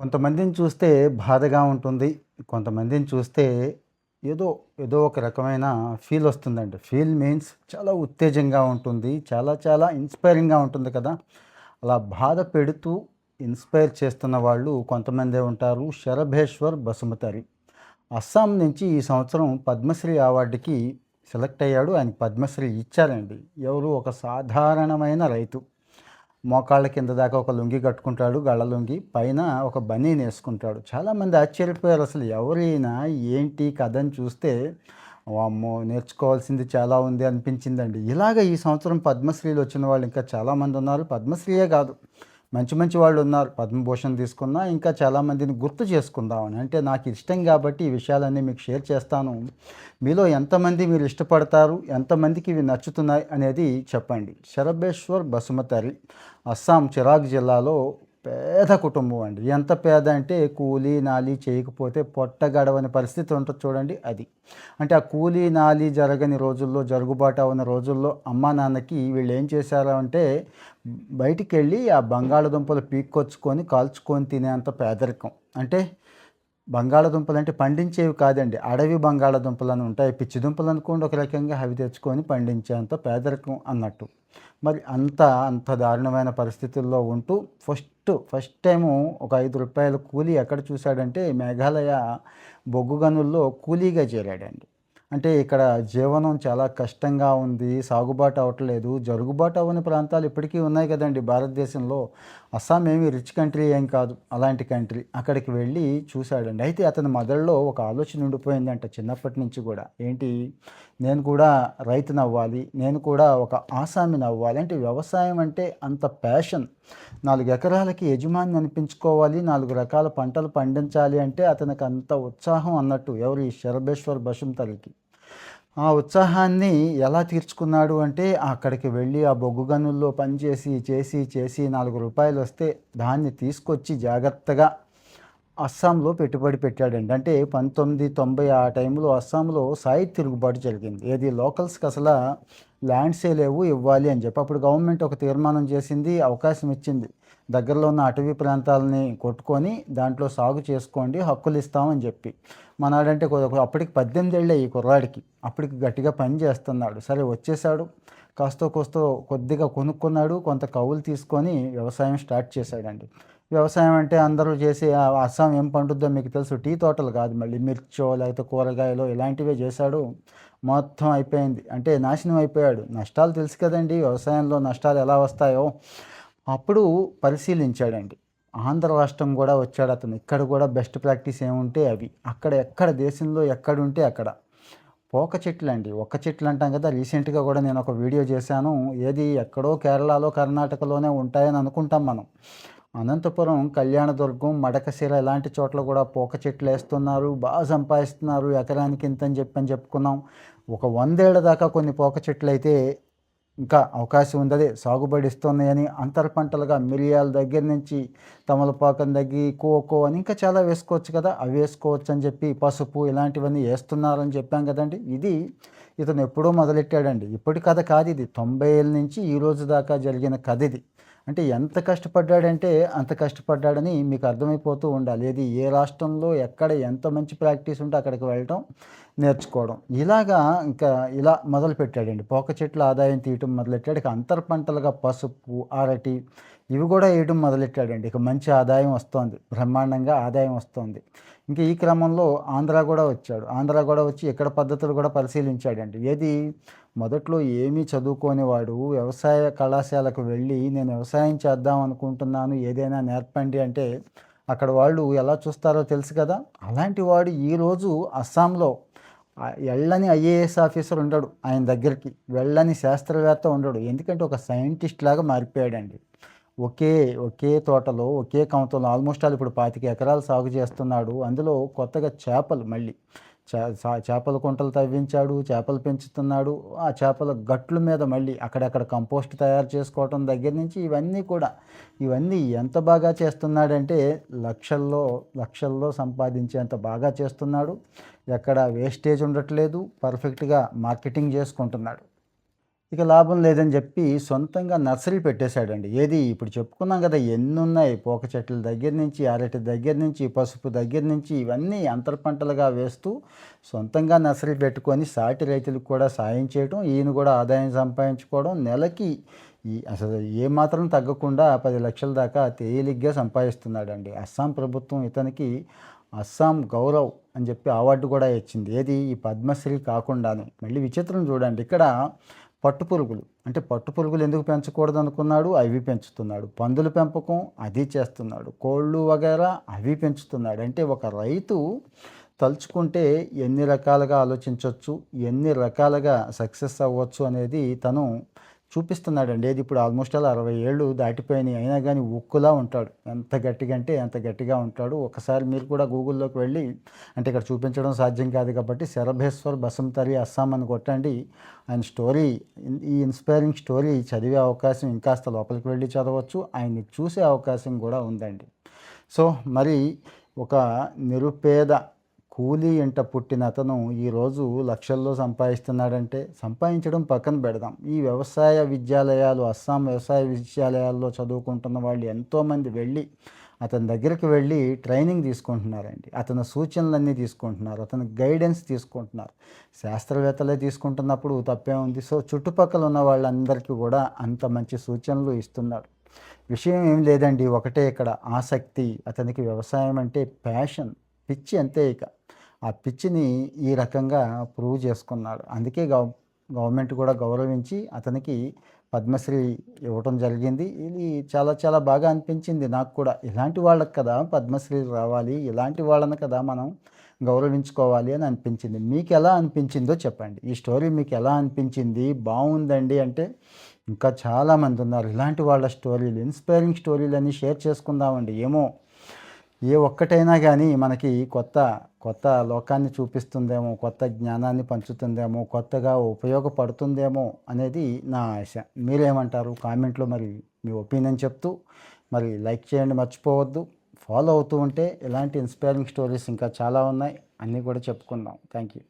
కొంతమందిని చూస్తే బాధగా ఉంటుంది. కొంతమందిని చూస్తే ఏదో, ఏదో ఒక రకమైన ఫీల్ వస్తుందండి. ఫీల్ మీన్స్ చాలా ఉత్తేజంగా ఉంటుంది. చాలా చాలా ఇన్‌స్పైరింగ్‌గా ఉంటుంది కదా! అలా బాధ పెడుతూ ఇన్‌స్పైర్ చేస్తున్న వాళ్ళు కొంతమందే ఉంటారు. శరభేశ్వర్ బసుమతారి. అస్సాం నుంచి ఈ సంవత్సరం పద్మశ్రీ అవార్డుకి సెలెక్ట్ అయ్యాడు. ఆయనకి పద్మశ్రీ ఇచ్చారండి. ఎవరు? ఒక సాధారణమైన రైతు. మోకాళ్ళ కింద దాకా ఒక లుంగీ కట్టుకుంటాడు. గళ్ళ లుంగి పైన ఒక బనీన్ యేసుకుంటాడు. చాలామంది ఆశ్చర్యపోయారు. అసలు ఎవరైనా ఏంటి? కథని చూస్తే వామ్మో! నేర్చుకోవాల్సింది చాలా ఉంది అనిపించిందండి. ఇలాగ ఈ సంవత్సరం పద్మశ్రీలు వచ్చిన వాళ్ళు ఇంకా చాలామంది ఉన్నారు. పద్మశ్రీయే కాదు. మంచి మంచి వాళ్ళు ఉన్నారు. పద్మభూషణ్ తీసుకున్నా ఇంకా చాలామందిని గుర్తు చేసుకుందామని. అంటే నాకు ఇష్టం కాబట్టి ఈ విషయాలన్నీ మీకు షేర్ చేస్తాను. మీలో ఎంతమంది మీరు ఇష్టపడతారు? ఎంతమందికి ఇవి నచ్చుతున్నాయి అనేది చెప్పండి. శరభేశ్వర్ బసుమతరి అస్సాం చిరాగ్ జిల్లాలో పేద కుటుంబం అండి. ఎంత పేద అంటే కూలీ, నాలి చేయకపోతే పొట్ట గడవని పరిస్థితి ఉంటుంది చూడండి అది. అంటే ఆ కూలీ, నాలి జరగని రోజుల్లో, జరుగుబాటు అవ్వని రోజుల్లో అమ్మా, నాన్నకి వీళ్ళు ఏం చేశారు అంటే బయటికి వెళ్ళి ఆ బంగాళదుంపలు పీక్కొచ్చుకొని, కాల్చుకొని తినేంత పేదరికం. అంటే బంగాళదుంపలు అంటే పండించేవి కాదండి. అడవి బంగాళదుంపలని ఉంటాయి. పిచ్చి దుంపలు అనుకోండి ఒక రకంగా అవి తెచ్చుకొని పండించేంత పేదరికం అన్నట్టు. మరి అంత, అంత దారుణమైన పరిస్థితుల్లో ఉంటూ ఫస్ట్, ఫస్ట్ ఫస్ట్ టైము ఒక ఐదు రూపాయల కూలీ ఎక్కడ చూసాడంటే మేఘాలయ బొగ్గు గనుల్లో కూలీగా చేరాడండి. అంటే ఇక్కడ జీవనం చాలా కష్టంగా ఉంది. సాగుబాటు అవ్వట్లేదు. జరుగుబాటు అవ్వని ప్రాంతాలు ఇప్పటికీ ఉన్నాయి కదండి భారతదేశంలో. అస్సాం ఏమి రిచ్ కంట్రీ ఏం కాదు. అలాంటి కంట్రీ. అక్కడికి వెళ్ళి చూశాడండి అయితే అతని మదర్లో ఒక ఆలోచన ఉండిపోయిందంట చిన్నప్పటి నుంచి కూడా. ఏంటి? నేను కూడా రైతునవ్వాలి. నేను కూడా ఒక ఆసామినవ్వాలి. అంటే వ్యవసాయం అంటే అంత ప్యాషన్. నాలుగు ఎకరాలకి యజమాని అనిపించుకోవాలి. నాలుగు రకాల పంటలు పండించాలి అంటే అతనికి అంత ఉత్సాహం అన్నట్టు. ఎవరు? ఈ శరభేశ్వర్ బసుమతారికి. ఆ ఉత్సాహాన్ని ఎలా తీర్చుకున్నాడు అంటే అక్కడికి వెళ్ళి ఆ బొగ్గు గనుల్లో పనిచేసి, చేసి, చేసి నాలుగు రూపాయలు వస్తే దాన్ని తీసుకొచ్చి జాగ్రత్తగా అస్సాంలో పెట్టుబడి పెట్టాడండి. అంటే 1990 ఆ టైంలో అస్సాంలో సాయి తిరుగుబాటు జరిగింది. ఏది? లోకల్స్‌కి అసలు ల్యాండ్సే లేవు ఇవ్వాలి అని చెప్పి. అప్పుడు గవర్నమెంట్ ఒక తీర్మానం చేసింది. అవకాశం ఇచ్చింది. దగ్గరలో ఉన్న అటవీ ప్రాంతాలని కొట్టుకొని దాంట్లో సాగు చేసుకోండి. హక్కులు ఇస్తామని చెప్పి. మనాడంటే అప్పటికి 18 ఏళ్ళే ఈ కుర్రాడికి. అప్పటికి గట్టిగా పని చేస్తున్నాడు. సరే వచ్చేసాడు. కాస్తో కూస్తో కొద్దిగా కొనుక్కున్నాడు. కొంత కౌలు తీసుకొని వ్యవసాయం స్టార్ట్ చేశాడండి. వ్యవసాయం అంటే అందరూ చేసే అస్సాం ఏం పండుద్దో మీకు తెలుసు. టీ తోటలు కాదు మళ్ళీ మిర్చో లేకపోతే కూరగాయలు ఇలాంటివే చేశాడు. మొత్తం అయిపోయింది. అంటే నాశనం అయిపోయాడు. నష్టాలు తెలుసు కదండీ! వ్యవసాయంలో నష్టాలు ఎలా వస్తాయో. అప్పుడు పరిశీలించాడండి. ఆంధ్ర రాష్ట్రం కూడా వచ్చాడు అతను. ఇక్కడ కూడా బెస్ట్ ప్రాక్టీస్ ఏముంటే అవి. అక్కడ ఎక్కడ దేశంలో ఎక్కడుంటే అక్కడ. పోక చెట్లు అండి ఒక్క చెట్లు అంటాం కదా! రీసెంట్‌గా కూడా నేను ఒక వీడియో చేశాను. ఏది? ఎక్కడో కేరళలో, కర్ణాటకలోనే ఉంటాయని అనుకుంటాం మనం. అనంతపురం, కళ్యాణదుర్గం, మడకశిర ఇలాంటి చోట్ల కూడా పూక చెట్లు వేస్తున్నారు బాగా సంపాదిస్తున్నారు. ఎకరానికి ఇంత అని చెప్పని చెప్పుకున్నాం. ఒక వందేళ్ళ దాకా కొన్ని పూక చెట్లు అయితే ఇంకా అవకాశం ఉందది సాగుబడి ఇస్తున్నాయని అంతర పంటలుగా మిరియాల దగ్గర నుంచి తమలపాకం దగ్గర కోకో అని ఇంకా చాలా వేసుకోవచ్చు కదా! అవి వేసుకోవచ్చని చెప్పి పసుపు ఇలాంటివన్నీ వేస్తున్నారని చెప్పాం కదండీ! ఇది ఇతను ఎప్పుడో మొదలెట్టాడండి. ఇప్పటి కథ కాదు ఇది తొంభై ఏళ్ళ నుంచి ఈ రోజు దాకా జరిగిన కథిది. అంటే ఎంత కష్టపడ్డాడంటే అంత కష్టపడ్డాడని మీకు అర్థమైపోతూ ఉండాలి. ఏది? ఏ రాష్ట్రంలో ఎక్కడ ఎంత మంచి ప్రాక్టీస్ ఉంటే అక్కడికి వెళ్ళటం, నేర్చుకోవడం. ఇలాగా ఇంకా ఇలా మొదలుపెట్టాడండి. పోక చెట్ల ఆదాయం తీయటం మొదలెట్టాడు. ఇక అంతర్ పంటలుగా పసుపు, అరటి ఇవి కూడా వేయడం మొదలెట్టాడండి. ఇక మంచి ఆదాయం వస్తోంది. బ్రహ్మాండంగా ఆదాయం వస్తోంది. ఇంకా ఈ క్రమంలో ఆంధ్ర కూడా వచ్చాడు. ఆంధ్ర కూడా వచ్చి ఇక్కడ పద్ధతులు కూడా పరిశీలించాడండి. ఏది? మొదట్లో ఏమీ చదువుకోనివాడు వ్యవసాయ కళాశాలకు వెళ్ళి నేను వ్యవసాయం చేద్దాం అనుకుంటున్నాను. ఏదైనా నేర్పండి అంటే అక్కడ వాళ్ళు ఎలా చూస్తారో తెలుసు కదా! అలాంటి వాడు ఈరోజు అస్సాంలో వెళ్ళని ఐఏఎస్ ఆఫీసర్ ఉండడు ఆయన దగ్గరికి. వెళ్ళని శాస్త్రవేత్త ఉండడు. ఎందుకంటే ఒక సైంటిస్ట్ లాగా మారిపోయాడండి. ఒకే, ఒకే తోటలో, ఒకే కమతంలో ఆల్మోస్ట్ ఆల్ ఇప్పుడు 25 ఎకరాలు సాగు చేస్తున్నాడు. అందులో కొత్తగా చేపలు మళ్ళీ. చ చేపల కుంటలు తవ్వించాడు. చేపలు పెంచుతున్నాడు. ఆ చేపల గట్ల మీద మళ్ళీ అక్కడక్కడ కంపోస్ట్ తయారు చేసుకోవటం దగ్గర నుంచి ఇవన్నీ కూడా. ఇవన్నీ ఎంత బాగా చేస్తున్నాడంటే లక్షల్లో, లక్షల్లో సంపాదించేంత బాగా చేస్తున్నాడు. ఎక్కడ వేస్టేజ్ ఉండట్లేదు. పర్ఫెక్ట్‌గా మార్కెటింగ్ చేసుకుంటున్నాడు. ఇక లాభం లేదని చెప్పి సొంతంగా నర్సరీ పెట్టేశాడండి. ఏది ఇప్పుడు చెప్పుకున్నాం కదా ఎన్ని ఉన్నాయి పోక చెట్ల దగ్గర నుంచి అరటి దగ్గర నుంచి పసుపు దగ్గర నుంచి ఇవన్నీ అంతర పంటలుగా వేస్తూ సొంతంగా నర్సరీ పెట్టుకొని సాటి రైతులకు కూడా సాయం చేయడం ఈయన కూడా ఆదాయం సంపాదించుకోవడం నెలకి ఈ అసలు ఏమాత్రం తగ్గకుండా పది లక్షల దాకా తేలిగ్గా సంపాదిస్తున్నాడండి. అస్సాం ప్రభుత్వం ఇతనికి అస్సాం గౌరవ్ అని చెప్పి అవార్డు కూడా ఇచ్చింది. ఏది? ఈ పద్మశ్రీ కాకుండానే. మళ్ళీ విచిత్రం చూడండి. ఇక్కడ పట్టుపురుగులు అంటే పట్టుపురుగులు ఎందుకు పెంచకూడదు అనుకున్నాడు? అవి పెంచుతున్నాడు. పందుల పెంపకం అది చేస్తున్నాడు. కోళ్ళు వగేరా అవి పెంచుతున్నాడు. అంటే ఒక రైతు తలుచుకుంటే ఎన్ని రకాలుగా ఆలోచించవచ్చు ఎన్ని రకాలుగా సక్సెస్ అవ్వచ్చు అనేది తను చూపిస్తున్నాడండి. ఏది ఇప్పుడు ఆల్మోస్ట్ అలా అరవై ఏళ్ళు దాటిపోయినాయి. అయినా కానీ ఉక్కులా ఉంటాడు. ఎంత గట్టిగా అంటే ఎంత గట్టిగా ఉంటాడు. ఒకసారి మీరు కూడా గూగుల్లోకి వెళ్ళి అంటే ఇక్కడ చూపించడం సాధ్యం కాదు కాబట్టి శరభేశ్వర్ బసంతరి అస్సాం అని కొట్టండి. ఆయన స్టోరీ ఈ ఇన్స్పైరింగ్ స్టోరీ చదివే అవకాశం ఇంకాస్త లోపలికి వెళ్ళి చదవచ్చు. ఆయన్ని చూసే అవకాశం కూడా ఉందండి. సో మరి ఒక నిరుపేద కూలీ ఇంట పుట్టిన అతను ఈరోజు లక్షల్లో సంపాదిస్తున్నాడంటే సంపాదించడం పక్కన పెడదాం. ఈ వ్యవసాయ విద్యాలయాలు అస్సాం వ్యవసాయ విద్యాలయాల్లో చదువుకుంటున్న వాళ్ళు ఎంతోమంది వెళ్ళి అతని దగ్గరికి వెళ్ళి ట్రైనింగ్ తీసుకుంటున్నారండి. అతని సూచనలన్నీ తీసుకుంటున్నారు. అతని గైడెన్స్ తీసుకుంటున్నారు. శాస్త్రవేత్తలే తీసుకుంటున్నప్పుడు తప్పే ఉంది. సో చుట్టుపక్కల ఉన్న వాళ్ళందరికీ కూడా అంత మంచి సూచనలు ఇస్తున్నారు. విషయం ఏం లేదండి. ఒకటే ఇక్కడ ఆసక్తి. అతనికి వ్యవసాయం అంటే ప్యాషన్ పిచ్చి అంతే ఇక. ఆ పిచ్చిని ఈ రకంగా ప్రూవ్ చేసుకున్నాడు. అందుకే గవ గవర్నమెంట్ కూడా గౌరవించి అతనికి పద్మశ్రీ ఇవ్వటం జరిగింది. ఇది చాలా చాలా బాగా అనిపించింది నాకు కూడా. ఇలాంటి వాళ్ళకి కదా పద్మశ్రీ రావాలి ఇలాంటి వాళ్ళని కదా మనం గౌరవించుకోవాలి అని అనిపించింది. మీకు ఎలా అనిపించిందో చెప్పండి. ఈ స్టోరీ మీకు ఎలా అనిపించింది? బాగుందండి అంటే ఇంకా చాలామంది ఉన్నారు. ఇలాంటి వాళ్ళ స్టోరీలు ఇన్స్పైరింగ్ స్టోరీలు అన్నీ షేర్ చేసుకుందామండి. ఏమో ఏ ఒక్కటైనా కానీ మనకి కొత్త కొత్త లోకాన్ని చూపిస్తుందేమో కొత్త జ్ఞానాన్ని పంచుతుందేమో కొత్తగా ఉపయోగపడుతుందేమో అనేది నా ఆశ. మీరేమంటారు? కామెంట్లో మరి మీ ఒపీనియన్ చెప్తూ మరి లైక్ చేయండి మర్చిపోవద్దు. ఫాలో అవుతూ ఉంటే ఇలాంటి ఇన్స్పైరింగ్ స్టోరీస్ ఇంకా చాలా ఉన్నాయి. అన్నీ కూడా చెప్పుకుందాం. Thank you